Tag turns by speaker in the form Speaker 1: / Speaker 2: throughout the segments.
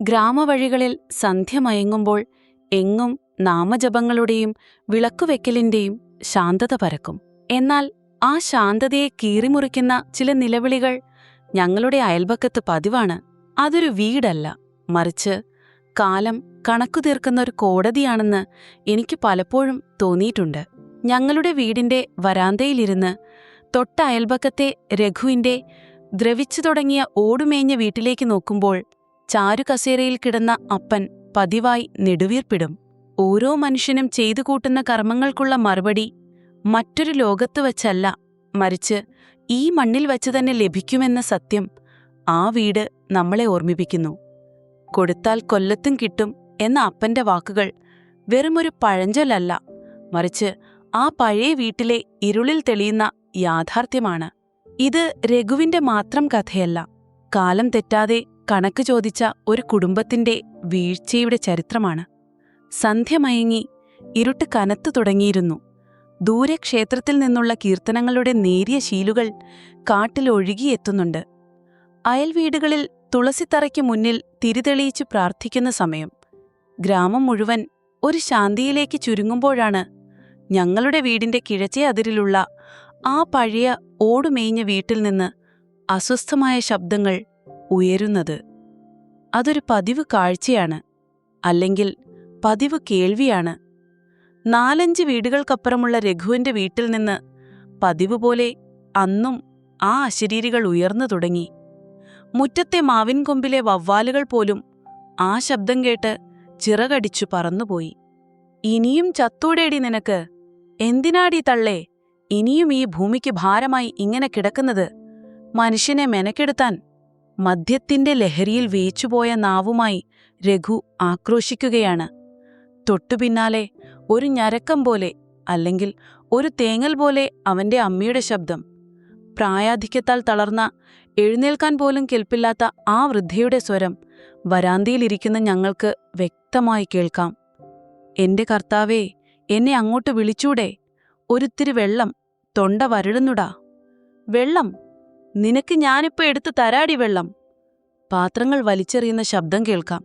Speaker 1: ഗ്രാമവഴികളിൽ സന്ധ്യ മയങ്ങുമ്പോൾ എങ്ങും നാമജപങ്ങളുടെയും വിളക്കുവെക്കലിന്റെയും ശാന്തത പരക്കും. എന്നാൽ ആ ശാന്തതയെ കീറിമുറിക്കുന്ന ചില നിലവിളികൾ ഞങ്ങളുടെ അയൽപക്കത്ത് പതിവാണ്. അതൊരു വീടല്ല. മറിച്ച് കാലം കണക്കു തീർക്കുന്ന ഒരു കോടതിയാണെന്ന് എനിക്ക് പലപ്പോഴും തോന്നിയിട്ടുണ്ട്. ഞങ്ങളുടെ വീടിന്റെ വരാന്തയിലിരുന്ന് തൊട്ട അയൽപക്കത്തെ രഘുവിന്റെ ദ്രവിച്ചു തുടങ്ങിയ ഓടുമേഞ്ഞ വീട്ടിലേക്ക് നോക്കുമ്പോൾ ചാരുകസേരയിൽ കിടന്ന അപ്പൻ പതിവായി നെടുവീർപ്പിടും. ഓരോ മനുഷ്യനും ചെയ്തു കൂട്ടുന്ന കർമ്മങ്ങൾക്കുള്ള മറുപടി മറ്റൊരു ലോകത്ത് വച്ചല്ല. മറിച്ച് ഈ മണ്ണിൽ വച്ച് തന്നെ ലഭിക്കുമെന്ന സത്യം ആ വീട് നമ്മളെ ഓർമ്മിപ്പിക്കുന്നു. കൊടുത്താൽ കൊല്ലത്തും കിട്ടും എന്ന അപ്പന്റെ വാക്കുകൾ വെറുമൊരു പഴഞ്ചൊല്ലല്ല. മറിച്ച് ആ പഴയ വീട്ടിലെ ഇരുളിൽ തെളിയുന്ന യാഥാർത്ഥ്യമാണ്. ഇത് രഘുവിന്റെ മാത്രം കഥയല്ല. കാലം തെറ്റാതെ കണക്ക് ചോദിച്ച ഒരു കുടുംബത്തിന്റെ വീഴ്ചയുടെ ചരിത്രമാണ്. സന്ധ്യ മയങ്ങി ഇരുട്ട് കനത്തു തുടങ്ങിയിരുന്നു. ദൂരെ ക്ഷേത്രത്തിൽ നിന്നുള്ള കീർത്തനങ്ങളുടെ നേരിയ ശീലുകൾ കാട്ടിലൊഴുകിയെത്തുന്നുണ്ട് അയൽവീടുകളിൽ തുളസിത്തറയ്ക്ക് മുന്നിൽ തിരിതെളിയിച്ചു പ്രാർത്ഥിക്കുന്ന സമയം. ഗ്രാമം മുഴുവൻ ഒരു ശാന്തിയിലേക്ക് ചുരുങ്ങുമ്പോഴാണ് ഞങ്ങളുടെ വീടിന്റെ കിഴച്ചേ അതിരിലുള്ള ആ പഴയ ഓടുമേഞ്ഞ വീട്ടിൽ നിന്ന് അസ്വസ്ഥമായ ശബ്ദങ്ങൾ ഉയരുന്നത്. അതൊരു പതിവ് കാഴ്ചയാണ് അല്ലെങ്കിൽ പതിവ് കേൾവിയാണ്. നാലഞ്ച് വീടുകൾക്കപ്പുറമുള്ള രഘുവിന്റെ വീട്ടിൽ നിന്ന് പതിവ് പോലെ അന്നും ആ അശരീരികൾ ഉയർന്നു തുടങ്ങി. മുറ്റത്തെ മാവിൻ കൊമ്പിലെ വവ്വാലുകൾ പോലും ആ ശബ്ദം കേട്ട് ചിറകടിച്ചു പറന്നുപോയി. ഇനിയും ചത്തൂടേടി നിനക്ക്. എന്തിനാടി തള്ളേ? ഇനിയും ഈ ഭൂമിക്ക് ഭാരമായി ഇങ്ങനെ കിടക്കുന്നത്? മനുഷ്യനെ മെനക്കെടുത്താൻ മദ്യത്തിന്റെ ലഹരിയിൽ വേച്ചുപോയ നാവുമായി രഘു ആക്രോശിക്കുകയാണ്. തൊട്ടുപിന്നാലെ ഒരു ഞരക്കം പോലെ അല്ലെങ്കിൽ ഒരു തേങ്ങൽ പോലെ അവന്റെ അമ്മയുടെ ശബ്ദം. പ്രായാധിക്യത്താൽ തളർന്ന എഴുന്നേൽക്കാൻ പോലും കേൾപ്പില്ലാത്ത ആ വൃദ്ധയുടെ സ്വരം വരാന്തിയിലിരിക്കുന്ന ഞങ്ങൾക്ക് വ്യക്തമായി കേൾക്കാം. എന്റെ കർത്താവേ എന്നെ അങ്ങോട്ട് വിളിച്ചൂടെ? ഒരുത്തിരി വെള്ളം തൊണ്ട വരടുന്നുടാ വെള്ളം നിനക്ക് ഞാനിപ്പോ എടുത്തു തരാടി വെള്ളം. പാത്രങ്ങൾ വലിച്ചെറിയുന്ന ശബ്ദം കേൾക്കാം.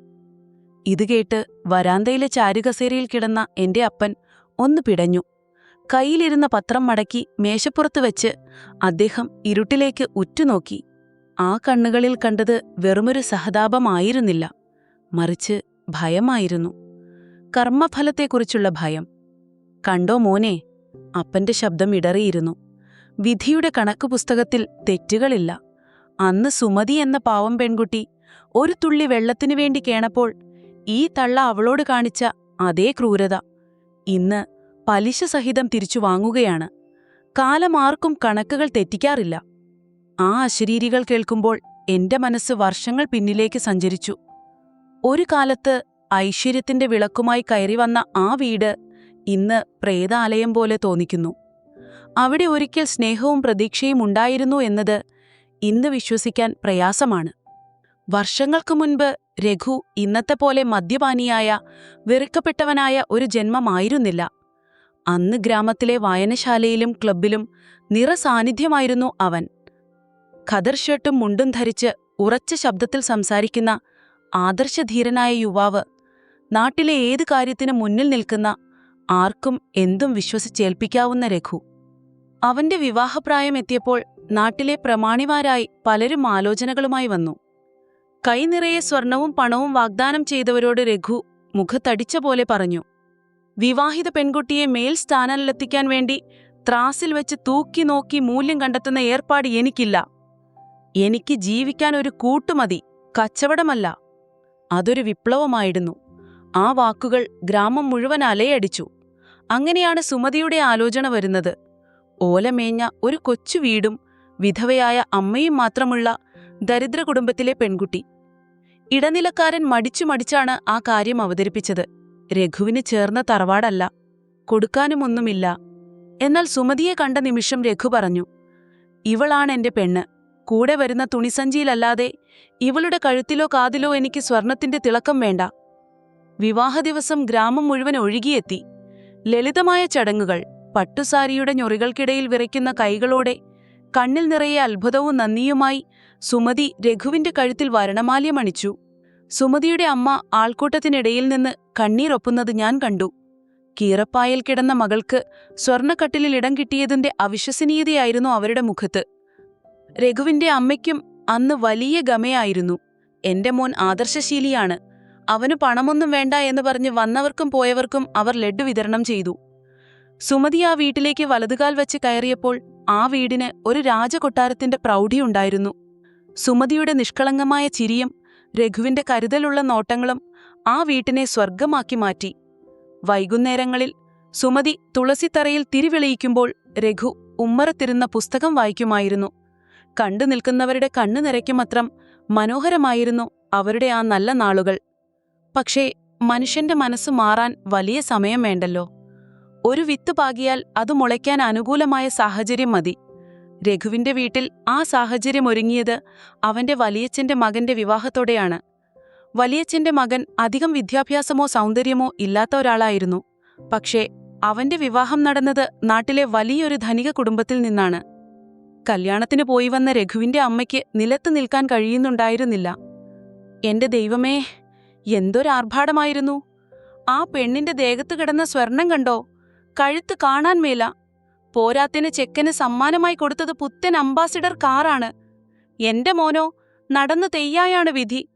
Speaker 1: ഇത് കേട്ട് വരാന്തയിലെ ചാരുകസേരയിൽ കിടന്ന എന്റെ അപ്പൻ ഒന്ന് പിടഞ്ഞു. കയ്യിലിരുന്ന പത്രം മടക്കി മേശപ്പുറത്ത് വെച്ച് അദ്ദേഹം ഇരുട്ടിലേക്ക് ഉറ്റുനോക്കി. ആ കണ്ണുകളിൽ കണ്ടത് വെറുമൊരു സഹതാപമായിരുന്നില്ല. മറിച്ച് ഭയമായിരുന്നു. കർമ്മഫലത്തെക്കുറിച്ചുള്ള ഭയം. കണ്ടോ മോനെ? അപ്പന്റെ ശബ്ദം ഇടറിയിരുന്നു. വിധിയുടെ കണക്കുപുസ്തകത്തിൽ തെറ്റുകളില്ല. അന്ന് സുമതി എന്ന പാവം പെൺകുട്ടി ഒരു തുള്ളി വെള്ളത്തിനു വേണ്ടി കേണപ്പോൾ ഈ തള്ള അവളോട് കാണിച്ച അതേ ക്രൂരത. ഇന്ന് പലിശ സഹിതം തിരിച്ചു വാങ്ങുകയാണ്. കാലമാർക്കും കണക്കുകൾ തെറ്റിക്കാറില്ല. ആ അശരീരികൾ കേൾക്കുമ്പോൾ എന്റെ മനസ്സ് വർഷങ്ങൾ പിന്നിലേക്ക് സഞ്ചരിച്ചു. ഒരു കാലത്ത് ഐശ്വര്യത്തിന്റെ വിളക്കുമായി കയറി വന്ന ആ വീട് ഇന്ന് പ്രേതാലയം പോലെ തോന്നിക്കുന്നു. അവിടെ ഒരിക്കൽ സ്നേഹവും പ്രതീക്ഷയും ഉണ്ടായിരുന്നു എന്നത് ഇന്ന് വിശ്വസിക്കാൻ പ്രയാസമാണ്. വർഷങ്ങൾക്കു മുൻപ് രഘു ഇന്നത്തെ പോലെ മദ്യപാനിയായ വെറുക്കപ്പെട്ടവനായ ഒരു ജന്മമായിരുന്നില്ല. അന്ന് ഗ്രാമത്തിലെ വായനശാലയിലും ക്ലബിലും നിറസാന്നിധ്യമായിരുന്നു അവൻ. ഖദർ ഷർട്ടും മുണ്ടും ധരിച്ച് ഉറച്ച ശബ്ദത്തിൽ സംസാരിക്കുന്ന ആദർശധീരനായ യുവാവ് നാട്ടിലെ ഏത് കാര്യത്തിനു മുന്നിൽ നിൽക്കുന്ന ആർക്കും എന്തും വിശ്വസിച്ചേൽപ്പിക്കാവുന്ന രഘു. അവന്റെ വിവാഹപ്രായം എത്തിയപ്പോൾ നാട്ടിലെ പ്രമാണിമാരായി പലരും ആലോചനകളുമായി വന്നു. കൈനിറയെ സ്വർണവും പണവും വാഗ്ദാനം ചെയ്തവരോട് രഘു മുഖത്തടിച്ച പോലെ പറഞ്ഞു. വിവാഹിത പെൺകുട്ടിയെ മേൽ സ്ഥാനത്തിലെത്തിക്കാൻ വേണ്ടി ത്രാസിൽ വെച്ച് തൂക്കി നോക്കി മൂല്യം കണ്ടെത്തുന്ന ഏർപ്പാട് എനിക്കില്ല. എനിക്ക് ജീവിക്കാൻ ഒരു കൂട്ടുമതി കച്ചവടമല്ല. അതൊരു വിപ്ലവമായിരുന്നു. ആ വാക്കുകൾ ഗ്രാമം മുഴുവൻ അലയടിച്ചു. അങ്ങനെയാണ് സുമതിയുടെ ആലോചന വരുന്നത്. ഓലമേഞ്ഞ ഒരു കൊച്ചു വീടും വിധവയായ അമ്മയും മാത്രമുള്ള ദരിദ്ര കുടുംബത്തിലെ പെൺകുട്ടി. ഇടനിലക്കാരൻ മടിച്ചു മടിച്ചാണ് ആ കാര്യം അവതരിപ്പിച്ചത്. രഘുവിന് ചേർന്ന തറവാടല്ല കൊടുക്കാനുമൊന്നുമില്ല. എന്നാൽ സുമതിയെ കണ്ട നിമിഷം രഘു പറഞ്ഞു ഇവളാണെന്റെ പെണ്ണ്. കൂടെ വരുന്ന തുണിസഞ്ചിയിലല്ലാതെ ഇവളുടെ കഴുത്തിലോ കാതിലോ എനിക്ക് സ്വർണത്തിന്റെ തിളക്കം വേണ്ട. വിവാഹ ദിവസം ഗ്രാമം മുഴുവൻ ഒഴുകിയെത്തി. ലളിതമായ ചടങ്ങുകൾ. പട്ടുസാരിയുടെ ഞൊറികൾക്കിടയിൽ വിറയ്ക്കുന്ന കൈകളോടെ കണ്ണിൽ നിറയെ അത്ഭുതവും നന്ദിയുമായി സുമതി രഘുവിന്റെ കഴുത്തിൽ വരണമാല്യമണിച്ചു സുമതിയുടെ അമ്മ ആൾക്കൂട്ടത്തിനിടയിൽ നിന്ന് കണ്ണീരൊപ്പുന്നത് ഞാൻ കണ്ടു. കീറപ്പായിൽ കിടന്ന മകൾക്ക് സ്വർണക്കട്ടിലിൽ ഇടം കിട്ടിയതിന്റെ അവിശ്വസനീയതയായിരുന്നു അവരുടെ മുഖത്ത്. രഘുവിന്റെ അമ്മയ്ക്കും അന്ന് വലിയ ഗമയായിരുന്നു. എന്റെ മോൻ ആദർശശീലിയാണ്. അവന് പണമൊന്നും വേണ്ട എന്ന് പറഞ്ഞ് വന്നവർക്കും പോയവർക്കും അവർ ലഡ്ഡു വിതരണം ചെയ്തു. സുമതി ആ വീട്ടിലേക്ക് വലതുകാൽ വച്ച് കയറിയപ്പോൾ ആ വീടിന് ഒരു രാജകൊട്ടാരത്തിന്റെ പ്രൗഢിയുണ്ടായിരുന്നു സുമതിയുടെ നിഷ്കളങ്കമായ ചിരിയും രഘുവിന്റെ കരുതലുള്ള നോട്ടങ്ങളും ആ വീട്ടിനെ സ്വർഗമാക്കി മാറ്റി. വൈകുന്നേരങ്ങളിൽ സുമതി തുളസിത്തറയിൽ തിരിവിളിയിക്കുമ്പോൾ രഘു ഉമ്മറത്തിരുന്ന പുസ്തകം വായിക്കുമായിരുന്നു. കണ്ടു നിൽക്കുന്നവരുടെ കണ്ണു നിറയ്ക്കുമത്രം മനോഹരമായിരുന്നു അവരുടെ ആ നല്ല നാളുകൾ. പക്ഷേ മനുഷ്യന്റെ മനസ്സ് മാറാൻ വലിയ സമയം വേണ്ടല്ലോ. ഒരു വിത്ത് പാകിയാൽ അത് മുളയ്ക്കാൻ അനുകൂലമായ സാഹചര്യം മതി. രഘുവിന്റെ വീട്ടിൽ ആ സാഹചര്യം ഒരുങ്ങിയത് അവന്റെ വലിയച്ഛന്റെ മകന്റെ വിവാഹത്തോടെയാണ്. വലിയച്ഛന്റെ മകൻ അധികം വിദ്യാഭ്യാസമോ സൗന്ദര്യമോ ഇല്ലാത്ത ഒരാളായിരുന്നു. പക്ഷേ അവന്റെ വിവാഹം നടന്നത് നാട്ടിലെ വലിയൊരു ധനിക കുടുംബത്തിൽ നിന്നാണ്. കല്യാണത്തിന് പോയി വന്ന രഘുവിന്റെ അമ്മയ്ക്ക് നിലത്ത് നിൽക്കാൻ കഴിയുന്നുണ്ടായിരുന്നില്ല. എന്റെ ദൈവമേ എന്തൊരാർഭാടമായിരുന്നു. ആ പെണ്ണിന്റെ ദേഹത്ത് കിടന്ന സ്വർണം കണ്ടോ? കഴുത്ത് കാണാൻ മേല. പോരാത്തിന് ചെക്കന് സമ്മാനമായി കൊടുത്തത് പുത്തൻ അംബാസിഡർ കാറാണ്. എന്റെ മോനോ നടന്നു തെയ്യായാണ് വിധി.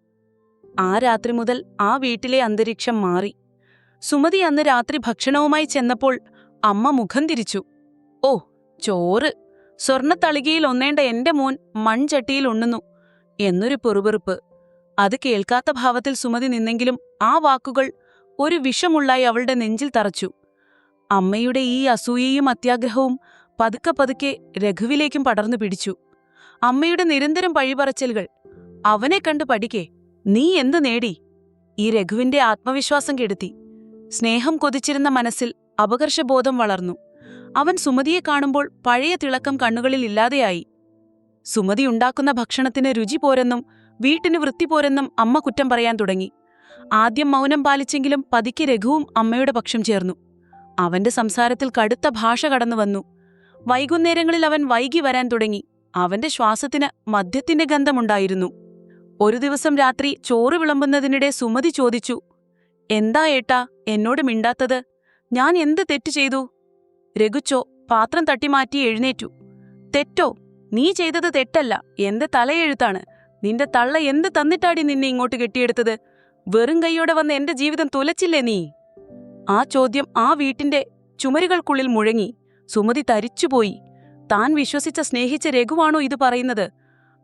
Speaker 1: ആ രാത്രി മുതൽ ആ വീട്ടിലെ അന്തരീക്ഷം മാറി. സുമതി അന്ന് രാത്രി ഭക്ഷണവുമായി ചെന്നപ്പോൾ അമ്മ മുഖം തിരിച്ചു. ഓ ചോറ്. സ്വർണത്തളികയിൽ ഒന്നേണ്ട എന്റെ മോൻ മൺചട്ടിയിൽ ഉണ്ണുന്നു. എന്നൊരു പെറുപെറുപ്പ്. അത് കേൾക്കാത്ത ഭാവത്തിൽ സുമതി നിന്നെങ്കിലും ആ വാക്കുകൾ ഒരു വിഷമുള്ളായി അവളുടെ നെഞ്ചിൽ തറച്ചു. അമ്മയുടെ ഈ അസൂയയും അത്യാഗ്രഹവും പതുക്കെ പതുക്കെ രഘുവിലേക്കും പടർന്നു പിടിച്ചു. അമ്മയുടെ നിരന്തരം പഴിപറച്ചലുകൾ അവനെ കണ്ടു പഠിക്കേ നീ എന്ത് നേടി? ഈ രഘുവിന്റെ ആത്മവിശ്വാസം കെടുത്തി. സ്നേഹം കൊതിച്ചിരുന്ന മനസ്സിൽ അപകർഷബോധം വളർന്നു. അവൻ സുമതിയെ കാണുമ്പോൾ പഴയ തിളക്കം കണ്ണുകളിൽ ഇല്ലാതെയായി. സുമതി ഉണ്ടാക്കുന്ന ഭക്ഷണത്തിന് രുചി പോരെന്നും വീട്ടിന് വൃത്തി പോരെന്നും അമ്മ കുറ്റം പറയാൻ തുടങ്ങി. ആദ്യം മൗനം പാലിച്ചെങ്കിലും പതിക്കെ രഘുവും അമ്മയുടെ പക്ഷം ചേർന്നു. അവന്റെ സംസാരത്തിൽ കടുത്ത ഭാഷ കടന്നു വന്നു. വൈകുന്നേരങ്ങളിൽ അവൻ വൈകി വരാൻ തുടങ്ങി. അവന്റെ ശ്വാസത്തിന് മദ്യത്തിന്റെ ഗന്ധമുണ്ടായിരുന്നു. ഒരു ദിവസം രാത്രി ചോറ് വിളമ്പുന്നതിനിടെ സുമതി ചോദിച്ചു എന്താ ഏട്ടാ എന്നോട് മിണ്ടാത്തത്? ഞാൻ എന്ത് തെറ്റ് ചെയ്തു? രഘുച്ചോ പാത്രം തട്ടിമാറ്റി എഴുന്നേറ്റു. തെറ്റോ? നീ ചെയ്തത് തെറ്റല്ല. എന്റെ തലയെഴുത്താണ്. നിന്റെ തള്ള എന്ത് തന്നിട്ടാടി നിന്നെ ഇങ്ങോട്ട് കെട്ടിയെടുത്തത്? വെറും കൈയോടെ വന്ന് എന്റെ ജീവിതം തുലച്ചില്ലേ നീ? ആ ചോദ്യം ആ വീട്ടിന്റെ ചുമരുകൾക്കുള്ളിൽ മുഴങ്ങി. സുമതി തരിച്ചുപോയി. താൻ വിശ്വസിച്ച സ്നേഹിച്ച രഘുവാണോ ഇത് പറയുന്നത്?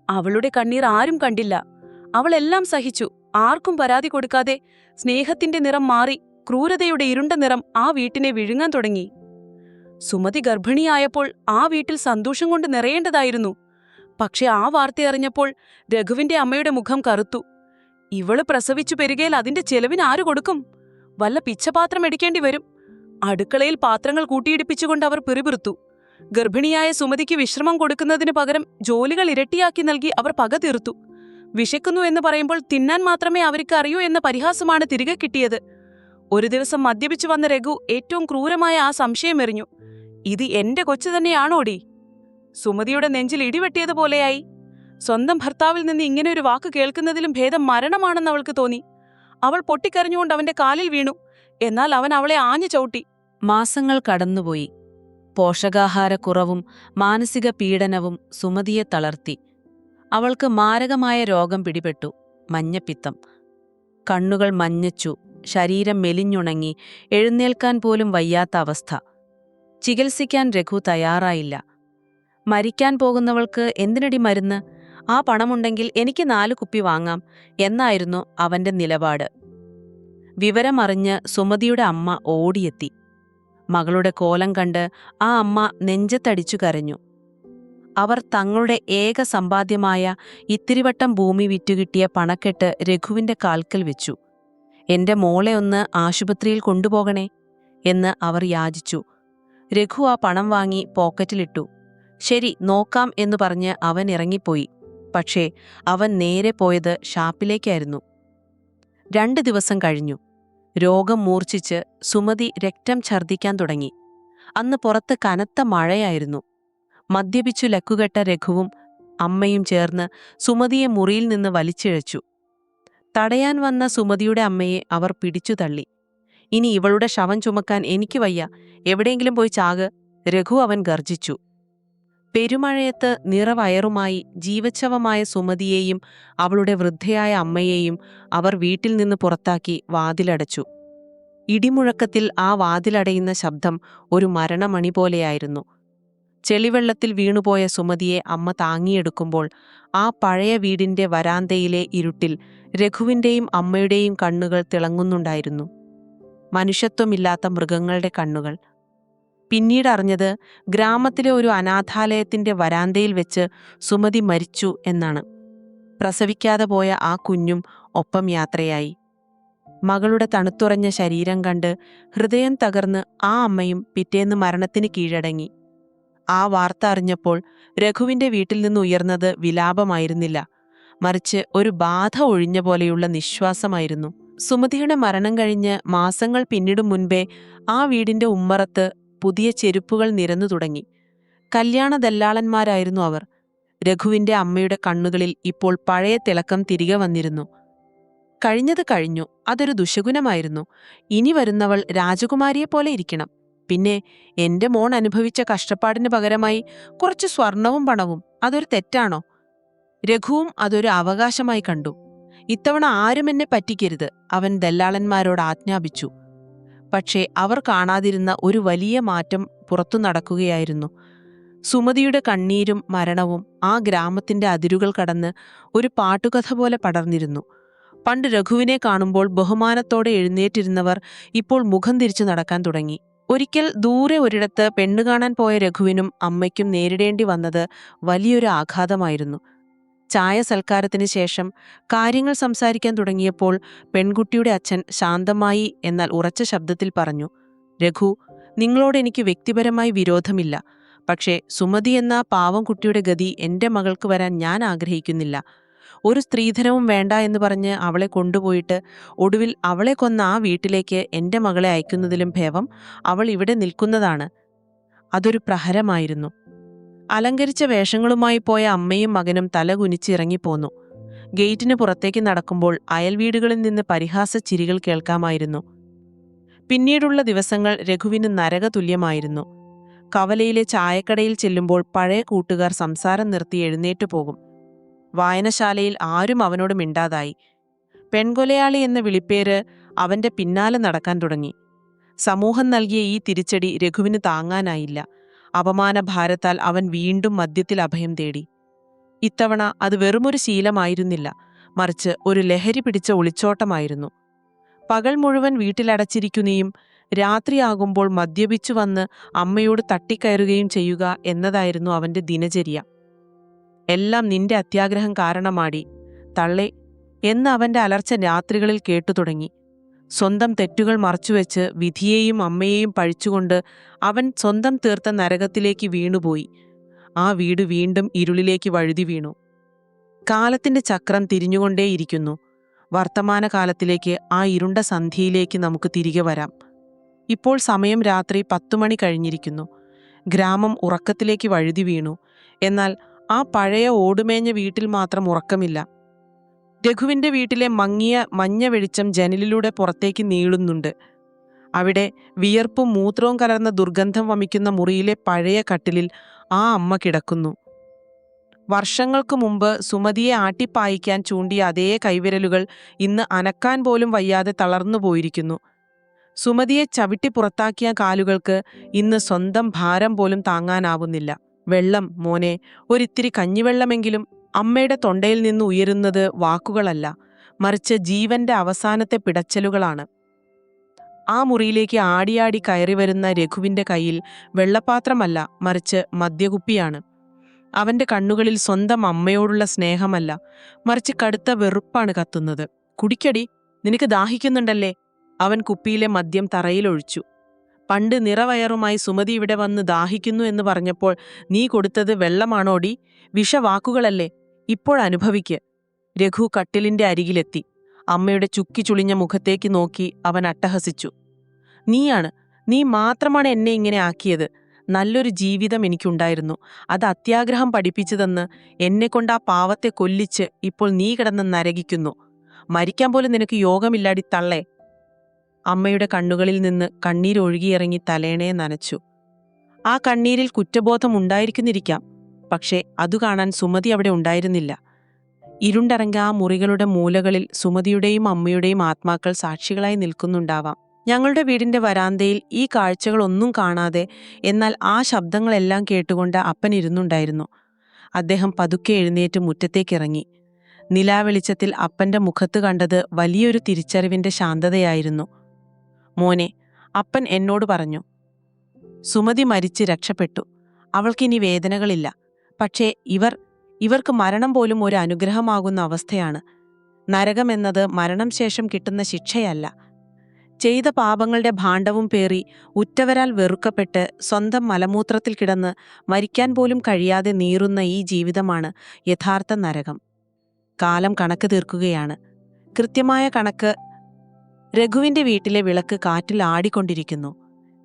Speaker 1: അവളുടെ കണ്ണീർ ആരും കണ്ടില്ല. അവളെല്ലാം സഹിച്ചു. ആർക്കും പരാതി കൊടുക്കാതെ സ്നേഹത്തിന്റെ നിറം മാറി ക്രൂരതയുടെ ഇരുണ്ട നിറം ആ വീട്ടിനെ വിഴുങ്ങാൻ തുടങ്ങി. സുമതി ഗർഭിണിയായപ്പോൾ ആ വീട്ടിൽ സന്തോഷം കൊണ്ട് നിറയേണ്ടതായിരുന്നു. പക്ഷെ ആ വാർത്തയറിഞ്ഞപ്പോൾ രഘുവിന്റെ അമ്മയുടെ മുഖം കറുത്തു. ഇവൾ പ്രസവിച്ചു പെരുകയിൽ അതിന്റെ ചെലവിന് ആര് കൊടുക്കും? വല്ല പിച്ചപാത്രം എടുക്കേണ്ടി വരും. അടുക്കളയിൽ പാത്രങ്ങൾ കൂട്ടിയിടിപ്പിച്ചുകൊണ്ട് അവർ പിറുപിറുത്തു. ഗർഭിണിയായ സുമതിക്ക് വിശ്രമം കൊടുക്കുന്നതിന് പകരം ജോലികൾ ഇരട്ടിയാക്കി നൽകി അവർ പക തീർത്തു. വിശക്കുന്നു എന്ന് പറയുമ്പോൾ തിന്നാൻ മാത്രമേ അവർക്ക് അറിയൂ എന്ന പരിഹാസമാണ് തിരികെ കിട്ടിയത്. ഒരു ദിവസം മദ്യപിച്ചു വന്ന രഘു ഏറ്റവും ക്രൂരമായ ആ സംശയം എറിഞ്ഞു. ഇത് എന്റെ കൊച്ചു തന്നെയാണോടി? സുമതിയുടെ നെഞ്ചിൽ ഇടിവെട്ടിയതുപോലെയായി. സ്വന്തം ഭർത്താവിൽ നിന്ന് ഇങ്ങനെ ഒരു വാക്ക് കേൾക്കുന്നതിലും ഭേദം മരണമാണെന്ന് അവൾക്ക് തോന്നി. അവൾ പൊട്ടിക്കരഞ്ഞുകൊണ്ട് അവന്റെ കാലിൽ വീണു. എന്നാൽ അവൻ അവളെ ആഞ്ഞു ചവിട്ടി. മാസങ്ങൾ കടന്നുപോയി. പോഷകാഹാരക്കുറവും മാനസിക പീഡനവും സുമതിയെ തളർത്തി. അവൾക്ക് മാരകമായ രോഗം പിടിപെട്ടു. മഞ്ഞപ്പിത്തം. കണ്ണുകൾ മഞ്ഞച്ചു. ശരീരം മെലിഞ്ഞുണങ്ങി. എഴുന്നേൽക്കാൻ പോലും വയ്യാത്ത അവസ്ഥ. ചികിത്സിക്കാൻ രഘു തയ്യാറായില്ല. മരിക്കാൻ പോകുന്നവൾക്ക് എന്തിനടി മരുന്ന്? ആ പണമുണ്ടെങ്കിൽ എനിക്ക് നാല് കുപ്പി വാങ്ങാം എന്നായിരുന്നു അവന്റെ നിലപാട്. വിവരമറിഞ്ഞ് സുമതിയുടെ അമ്മ ഓടിയെത്തി. മകളുടെ കോലം കണ്ട് ആ അമ്മ നെഞ്ചത്തടിച്ചു കരഞ്ഞു. അവർ തങ്ങളുടെ ഏക സമ്പാദ്യമായ ഇത്തിരിവട്ടം ഭൂമി വിറ്റുകിട്ടിയ പണക്കെട്ട് രഘുവിന്റെ കാൽക്കൽ വെച്ചു. എന്റെ മോളെ ഒന്ന് ആശുപത്രിയിൽ കൊണ്ടുപോകണേ എന്ന് അവർ യാചിച്ചു. രഘു ആ പണം വാങ്ങി പോക്കറ്റിലിട്ടു. ശരി നോക്കാം എന്ന് പറഞ്ഞ് അവൻ ഇറങ്ങിപ്പോയി. പക്ഷേ അവൻ നേരെ പോയത് ഷാപ്പിലേക്കായിരുന്നു. രണ്ട് ദിവസം കഴിഞ്ഞു. രോഗം മൂർച്ഛിച്ച് സുമതി രക്തം ഛർദ്ദിക്കാൻ തുടങ്ങി. അന്ന് പുറത്ത് കനത്ത മഴയായിരുന്നു. മദ്യപിച്ചു ലക്കുകെട്ട രഘുവും അമ്മയും ചേർന്ന് സുമതിയെ മുറിയിൽ നിന്ന് വലിച്ചിഴച്ചു.
Speaker 2: തടയാൻ വന്ന സുമതിയുടെ അമ്മയെ അവർ പിടിച്ചു തള്ളി. ഇനി ഇവളുടെ ശവം ചുമക്കാൻ എനിക്ക് വയ്യ. എവിടെയെങ്കിലും പോയി ചാക്. രഘു അവൻ ഗർജിച്ചു പെരുമഴയത്ത് നിറവയറുമായി ജീവച്ഛവമായ സുമതിയെയും അവളുടെ വൃദ്ധയായ അമ്മയെയും അവർ വീട്ടിൽ നിന്ന് പുറത്താക്കി വാതിലടച്ചു. ഇടിമുഴക്കത്തിൽ ആ വാതിലടയുന്ന ശബ്ദം ഒരു മരണമണി പോലെയായിരുന്നു. ചെളിവെള്ളത്തിൽ വീണുപോയ സുമതിയെ അമ്മ താങ്ങിയെടുക്കുമ്പോൾ ആ പഴയ വീടിന്റെ വരാന്തയിലെ ഇരുട്ടിൽ രഘുവിന്റെയും അമ്മയുടെയും കണ്ണുകൾ തിളങ്ങുന്നുണ്ടായിരുന്നു. മനുഷ്യത്വമില്ലാത്ത മൃഗങ്ങളുടെ കണ്ണുകൾ പിന്നീട് അറിഞ്ഞത് ഗ്രാമത്തിലെ ഒരു അനാഥാലയത്തിന്റെ വരാന്തയിൽ വെച്ച് സുമതി മരിച്ചു എന്നാണ്. പ്രസവിക്കാതെ പോയ ആ കുഞ്ഞും ഒപ്പം യാത്രയായി. മകളുടെ തണുത്തുറഞ്ഞ ശരീരം കണ്ട് ഹൃദയം തകർന്ന് ആ അമ്മയും പിറ്റേന്ന് മരണത്തിന് കീഴടങ്ങി. ആ വാർത്ത അറിഞ്ഞപ്പോൾ രഘുവിന്റെ വീട്ടിൽ നിന്ന് ഉയർന്നത് വിലാപമായിരുന്നില്ല. മറിച്ച് ഒരു ബാധ ഒഴിഞ്ഞ പോലെയുള്ള നിശ്വാസമായിരുന്നു. സുമതിയുടെ മരണം കഴിഞ്ഞ് മാസങ്ങൾ പിന്നിടും മുൻപേ ആ വീടിന്റെ ഉമ്മറത്ത് പുതിയ ചെരുപ്പുകൾ നിരന്നു തുടങ്ങി. കല്യാണ ദല്ലാളന്മാരായിരുന്നു അവർ. രഘുവിന്റെ അമ്മയുടെ കണ്ണുകളിൽ ഇപ്പോൾ പഴയ തിളക്കം തിരികെ വന്നിരുന്നു. കഴിഞ്ഞത് കഴിഞ്ഞു. അതൊരു ദുശകുനമായിരുന്നു. ഇനി വരുന്നവൾ രാജകുമാരിയെ പോലെ ഇരിക്കണം. പിന്നെ എന്റെ മോൻ അനുഭവിച്ച കഷ്ടപ്പാടിന് പകരമായി കുറച്ച് സ്വർണവും പണവും. അതൊരു തെറ്റാണോ? രഘുവും അതൊരു അവകാശമായി കണ്ടു. ഇത്തവണ ആരും എന്നെ പറ്റിക്കരുത്. അവൻ ദല്ലാളന്മാരോട് ആജ്ഞാപിച്ചു. പക്ഷേ അവർ കാണാതിരുന്ന ഒരു വലിയ മാറ്റം പുറത്തു നടക്കുകയായിരുന്നു. സുമതിയുടെ കണ്ണീരും മരണവും ആ ഗ്രാമത്തിന്റെ അതിരുകൾ കടന്ന് ഒരു പാട്ടുകഥ പോലെ പടർന്നിരുന്നു. പണ്ട് രഘുവിനെ കാണുമ്പോൾ ബഹുമാനത്തോടെ എഴുന്നേറ്റിരുന്നവർ ഇപ്പോൾ മുഖം തിരിച്ചു നടക്കാൻ തുടങ്ങി. ഒരിക്കൽ ദൂരെ ഒരിടത്ത് പെണ്ണു കാണാൻ പോയ രഘുവിനും അമ്മയ്ക്കും നേരിടേണ്ടി വന്നത് വലിയൊരു ആഘാതമായിരുന്നു. ചായ സൽക്കാരത്തിന് ശേഷം കാര്യങ്ങൾ സംസാരിക്കാൻ തുടങ്ങിയപ്പോൾ പെൺകുട്ടിയുടെ അച്ഛൻ ശാന്തമായി എന്നാൽ ഉറച്ച ശബ്ദത്തിൽ പറഞ്ഞു രഘു നിങ്ങളോട് എനിക്ക് വ്യക്തിപരമായി വിരോധമില്ല. പക്ഷേ സുമതി എന്ന പാവം കുട്ടിയുടെ ഗതി എന്റെ മകൾക്ക് വരാൻ ഞാൻ ആഗ്രഹിക്കുന്നില്ല. ഒരു സ്ത്രീധനവും വേണ്ട എന്ന് പറഞ്ഞ് അവളെ കൊണ്ടുപോയിട്ട് ഒടുവിൽ അവളെ കൊന്ന ആ വീട്ടിലേക്ക് എന്റെ മകളെ അയക്കുന്നതിലും ഭേവം അവൾ ഇവിടെ നിൽക്കുന്നതാണ്. അതൊരു പ്രഹരമായിരുന്നു. അലങ്കരിച്ച വേഷങ്ങളുമായി പോയ അമ്മയും മകനും തല കുനിച്ചിറങ്ങിപ്പോന്നു. ഗേറ്റിന് പുറത്തേക്ക് നടക്കുമ്പോൾ അയൽവീടുകളിൽ നിന്ന് പരിഹാസ ചിരികൾ കേൾക്കാമായിരുന്നു. പിന്നീടുള്ള ദിവസങ്ങൾ രഘുവിന് നരകതുല്യമായിരുന്നു. കവലയിലെ ചായക്കടയിൽ ചെല്ലുമ്പോൾ പഴയ കൂട്ടുകാർ സംസാരം നിർത്തി എഴുന്നേറ്റ് പോകും. വായനശാലയിൽ ആരും അവനോട് മിണ്ടാതായി. പെൺകൊലയാളി എന്ന വിളിപ്പേര് അവന്റെ പിന്നാലെ നടക്കാൻ തുടങ്ങി. സമൂഹം നൽകിയ ഈ തിരിച്ചടി രഘുവിന് താങ്ങാനായില്ല. അപമാനഭാരത്താൽ അവൻ വീണ്ടും മദ്യത്തിൽ അഭയം തേടി. ഇത്തവണ അത് വെറുമൊരു ശീലമായിരുന്നില്ല. മറിച്ച് ഒരു ലഹരി പിടിച്ച ഒളിച്ചോട്ടമായിരുന്നു. പകൽ മുഴുവൻ വീട്ടിലടച്ചിരിക്കുകയും രാത്രിയാകുമ്പോൾ മദ്യപിച്ചു വന്ന് അമ്മയോട് തട്ടിക്കയറുകയും ചെയ്യുക എന്നതായിരുന്നു അവന്റെ ദിനചര്യ. എല്ലാം നിന്റെ അത്യാഗ്രഹം കാരണമാടി. തള്ളെ. എന്ന് അവന്റെ അലർച്ച രാത്രികളിൽ കേട്ടു തുടങ്ങി സ്വന്തം തെറ്റുകൾ മറച്ചുവെച്ച് വിധിയെയും അമ്മയെയും പഴിച്ചുകൊണ്ട് അവൻ സ്വന്തം തീർത്ത നരകത്തിലേക്ക് വീണുപോയി. ആ വീട് വീണ്ടും ഇരുളിലേക്ക് വഴുതി വീണു. കാലത്തിന്റെ ചക്രം തിരിഞ്ഞുകൊണ്ടേയിരിക്കുന്നു. വർത്തമാനകാലത്തിലേക്ക് ആ ഇരുണ്ട സന്ധിയിലേക്ക് നമുക്ക് തിരികെ വരാം. ഇപ്പോൾ സമയം രാത്രി പത്തുമണി കഴിഞ്ഞിരിക്കുന്നു. ഗ്രാമം ഉറക്കത്തിലേക്ക് വഴുതി വീണു. എന്നാൽ ആ പഴയ ഓടുമേഞ്ഞ വീട്ടിൽ മാത്രം ഉറക്കമില്ല. രഘുവിന്റെ വീട്ടിലെ മങ്ങിയ മഞ്ഞ വെളിച്ചം ജനലിലൂടെ പുറത്തേക്ക് നീളുന്നുണ്ട്. അവിടെ വിയർപ്പും മൂത്രവും കലർന്ന ദുർഗന്ധം വമിക്കുന്ന മുറിയിലെ പഴയ കട്ടിലിൽ ആ അമ്മ കിടക്കുന്നു. വർഷങ്ങൾക്ക് മുമ്പ് സുമതിയെ ആട്ടിപ്പായിക്കാൻ ചൂണ്ടിയ അതേ കൈവിരലുകൾ ഇന്ന് അനക്കാൻ പോലും വയ്യാതെ തളർന്നു പോയിരിക്കുന്നു. സുമതിയെ ചവിട്ടി പുറത്താക്കിയ കാലുകൾക്ക് ഇന്ന് സ്വന്തം ഭാരം പോലും താങ്ങാനാവുന്നില്ല. വെള്ളം മോനെ ഒരിത്തിരി കഞ്ഞിവെള്ളമെങ്കിലും അമ്മയുടെ തൊണ്ടയിൽ നിന്ന് ഉയരുന്നത് വാക്കുകളല്ല മറിച്ച് ജീവന്റെ അവസാനത്തെ പിടച്ചലുകളാണ്. ആ മുറിയിലേക്ക് ആടിയാടി കയറി വരുന്ന രഘുവിന്റെ കയ്യിൽ വെള്ളപ്പാത്രമല്ല മറിച്ച് മദ്യകുപ്പിയാണ്. അവന്റെ കണ്ണുകളിൽ സ്വന്തം അമ്മയോടുള്ള സ്നേഹമല്ല മറിച്ച് കടുത്ത വെറുപ്പാണ് കത്തുന്നത്. കുടിക്കടി നിനക്ക് ദാഹിക്കുന്നുണ്ടല്ലേ? അവൻ കുപ്പിയിലെ മദ്യം തറയിലൊഴിച്ചു പണ്ട് നിറവയറുമായി സുമതി ഇവിടെ വന്ന് ദാഹിക്കുന്നു എന്ന് പറഞ്ഞപ്പോൾ നീ കൊടുത്തത് വെള്ളമാണോടി? വിഷവാക്കുകളല്ലേ? ഇപ്പോഴനുഭവിക്ക്. രഘു കട്ടിലിന്റെ അരികിലെത്തി. അമ്മയുടെ ചുക്കി ചുളിഞ്ഞ മുഖത്തേക്ക് നോക്കി അവൻ അട്ടഹസിച്ചു. നീയാണ്. നീ മാത്രമാണ് എന്നെ ഇങ്ങനെ ആക്കിയത്. നല്ലൊരു ജീവിതം എനിക്കുണ്ടായിരുന്നു. അത് അത്യാഗ്രഹം പഠിപ്പിച്ചതെന്ന് എന്നെക്കൊണ്ട് ആ പാവത്തെ കൊല്ലിച്ച് ഇപ്പോൾ നീ കിടന്ന് നരകിക്കുന്നു. മരിക്കാൻ പോലും നിനക്ക് യോഗമില്ലാടി തള്ളേ. അമ്മയുടെ കണ്ണുകളിൽ നിന്ന് കണ്ണീരൊഴുകിയിറങ്ങി തലേണയെ നനച്ചു. ആ കണ്ണീരിൽ കുറ്റബോധം ഉണ്ടായിരിക്കുന്നിരിക്കാം. പക്ഷേ അതു കാണാൻ സുമതി അവിടെ ഉണ്ടായിരുന്നില്ല. ഇരുണ്ടറങ്ങ ആ മുറികളുടെ മൂലകളിൽ സുമതിയുടെയും അമ്മയുടെയും ആത്മാക്കൾ സാക്ഷികളായി നിൽക്കുന്നുണ്ടാവാം. ഞങ്ങളുടെ വീടിന്റെ വരാന്തയിൽ ഈ കാഴ്ചകളൊന്നും കാണാതെ എന്നാൽ ആ ശബ്ദങ്ങളെല്ലാം കേട്ടുകൊണ്ട് അപ്പൻ ഇരുന്നുണ്ടായിരുന്നു. അദ്ദേഹം പതുക്കെ എഴുന്നേറ്റ് മുറ്റത്തേക്കിറങ്ങി. നിലാവെളിച്ചത്തിൽ അപ്പന്റെ മുഖത്ത് കണ്ടത് വലിയൊരു തിരിച്ചറിവിന്റെ ശാന്തതയായിരുന്നു. മോനെ അപ്പൻ എന്നോട് പറഞ്ഞു. സുമതി മരിച്ച് രക്ഷപ്പെട്ടു. അവൾക്കിനി വേദനകളില്ല. പക്ഷേ ഇവർ ഇവർക്ക് മരണം പോലും ഒരു അനുഗ്രഹമാകുന്ന അവസ്ഥയാണ്. നരകമെന്നത് മരണം ശേഷം കിട്ടുന്ന ശിക്ഷയല്ല. ചെയ്ത പാപങ്ങളുടെ ഭാണ്ഡവും പേറി ഉറ്റവരാൽ വെറുക്കപ്പെട്ട് സ്വന്തം മലമൂത്രത്തിൽ കിടന്ന് മരിക്കാൻ പോലും കഴിയാതെ നീറുന്ന ഈ ജീവിതമാണ് യഥാർത്ഥ നരകം. കാലം കണക്ക് തീർക്കുകയാണ്. കൃത്യമായ കണക്ക് രഘുവിന്റെ വീട്ടിലെ വിളക്ക് കാറ്റിൽ ആടിക്കൊണ്ടിരിക്കുന്നു.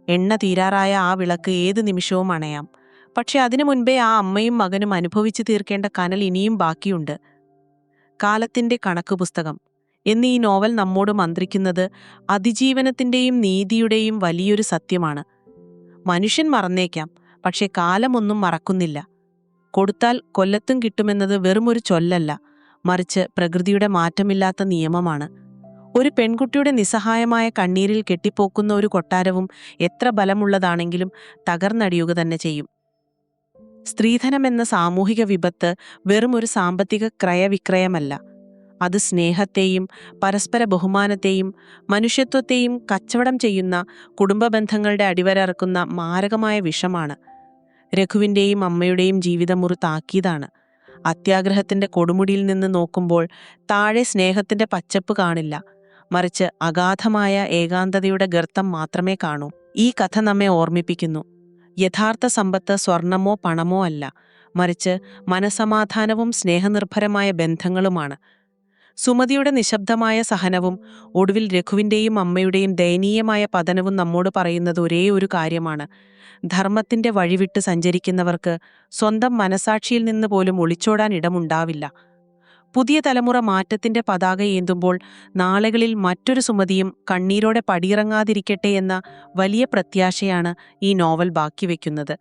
Speaker 2: എണ്ണ തീരാറായ ആ വിളക്ക് ഏത് നിമിഷവും അണയാം. പക്ഷെ അതിനു മുൻപേ ആ അമ്മയും മകനും അനുഭവിച്ചു തീർക്കേണ്ട കനൽ ഇനിയും ബാക്കിയുണ്ട്. കാലത്തിന്റെ കണക്ക് പുസ്തകം എന്നീ ഈ നോവൽ നമ്മോട് മന്ത്രിക്കുന്നത് അതിജീവനത്തിന്റെയും നീതിയുടെയും വലിയൊരു സത്യമാണ്. മനുഷ്യൻ മറന്നേക്കാം പക്ഷെ കാലമൊന്നും മറക്കുന്നില്ല. കൊടുത്താൽ കൊല്ലത്തും കിട്ടുമെന്നത് വെറുമൊരു ചൊല്ലല്ല മറിച്ച് പ്രകൃതിയുടെ മാറ്റമില്ലാത്ത നിയമമാണ്. ഒരു പെൺകുട്ടിയുടെ നിസ്സഹായമായ കണ്ണീരിൽ കെട്ടിപ്പോക്കുന്ന ഒരു കൊട്ടാരവും എത്ര ബലമുള്ളതാണെങ്കിലും തകർന്നടിയുക തന്നെ ചെയ്യും. സ്ത്രീധനമെന്ന സാമൂഹിക വിപത്ത് വെറും ഒരു സാമ്പത്തിക ക്രയവിക്രയമല്ല. അത് സ്നേഹത്തെയും പരസ്പര ബഹുമാനത്തെയും മനുഷ്യത്വത്തെയും കച്ചവടം ചെയ്യുന്ന കുടുംബ ബന്ധങ്ങളുടെ അടിവരറക്കുന്ന മാരകമായ വിഷമാണ്. രഘുവിന്റെയും അമ്മയുടെയും ജീവിതം ഒരു താക്കീതാണ്. അത്യാഗ്രഹത്തിന്റെ കൊടുമുടിയിൽ നിന്ന് നോക്കുമ്പോൾ താഴെ സ്നേഹത്തിന്റെ പച്ചപ്പ് കാണില്ല. മറിച്ച് അഗാധമായ ഏകാന്തതയുടെ ഗർത്തം മാത്രമേ കാണൂ. ഈ കഥ നമ്മെ ഓർമ്മിപ്പിക്കുന്നു. യഥാർത്ഥ സമ്പത്ത് സ്വർണമോ പണമോ അല്ല. മറിച്ച് മനസമാധാനവും സ്നേഹനിർഭരമായ ബന്ധങ്ങളുമാണ്. സുമതിയുടെ നിശബ്ദമായ സഹനവും ഒടുവിൽ രഘുവിന്റെയും അമ്മയുടെയും ദയനീയമായ പതനവും നമ്മോട് പറയുന്നത് ഒരേ ഒരു കാര്യമാണ്. ധർമ്മത്തിന്റെ വഴിവിട്ട് സഞ്ചരിക്കുന്നവർക്ക് സ്വന്തം മനസാക്ഷിയിൽ നിന്ന് പോലും ഒളിച്ചോടാൻ ഇടമുണ്ടാവില്ല. പുതിയ തലമുറ മാറ്റത്തിന്റെ പതാക ഏന്തുമ്പോൾ നാളുകളിൽ മറ്റൊരു സുമതിയും കണ്ണീരോടെ പടിയിറങ്ങാതിരിക്കട്ടെ എന്ന വലിയ പ്രത്യാശയാണ് ഈ നോവൽ ബാക്കി വയ്ക്കുന്നത്